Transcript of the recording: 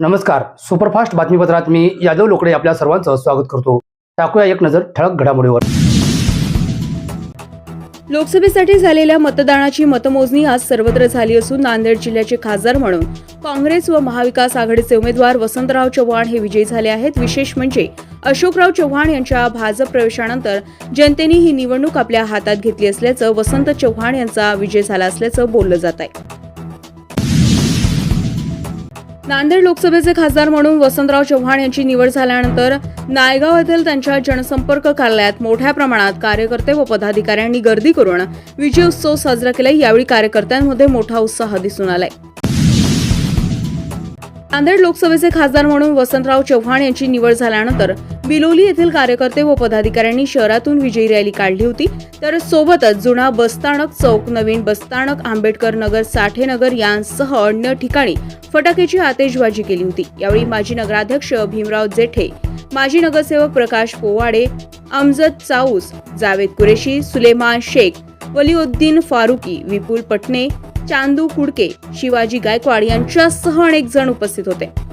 नमस्कार. सुपरफास्ट बातमीपत्रात मी यादव लोकडे आपल्या सर्वांचं स्वागत करतो. टाकूया एक नजर ठळक घडामोडीवर. लोकसभेसाठी झालेल्या मतदानाची मतमोजणी आज सर्वत्र झाली असून नांदेड जिल्ह्याचे खासदार म्हणून काँग्रेस व महाविकास आघाडीचे उमेदवार वसंतराव चव्हाण हे विजयी झाले आहेत. विशेष म्हणजे अशोकराव चव्हाण यांच्या भाजप प्रवेशानंतर जनतेने ही निवडणूक आपल्या हातात घेतली असल्याचं वसंत चव्हाण यांचा विजय झाला असल्याचं बोललं जात आहे. नांदेड लोकसभेचे खासदार म्हणून वसंतराव चव्हाण यांची निवड झाल्यानंतर नायगाव येथील त्यांच्या जनसंपर्क कार्यालयात मोठ्या प्रमाणात कार्यकर्ते व पदाधिकाऱ्यांनी गर्दी करून विजय उत्सव साजरा केला यावेळी कार्यकर्त्यांमध्ये मोठा उत्साह दिसून आलाय. नांदेड लोकसभेचे खासदार म्हणून वसंतराव चव्हाण यांची निवड झाल्यानंतर बिलोली येथील कार्यकर्ते व पदाधिकाऱ्यांनी शहरातून विजयी रॅली काढली होती. तर सोबतच जुना बसस्थानक चौक नवीन बसस्थानक आंबेडकर नगर साठे नगर यांसह अन्य ठिकाणी फटाक्याची आतिषबाजी केली होती. यावेळी माजी नगराध्यक्ष भीमराव जेठे माजी नगरसेवक प्रकाश पोवाडे अमजद चाऊस जावेद कुरेशी सुलेमान शेख वलिउद्दीन फारुकी विपुल पटणे चांदू कुडके शिवाजी गायकवाड यांच्यासह अनेक जण उपस्थित होते.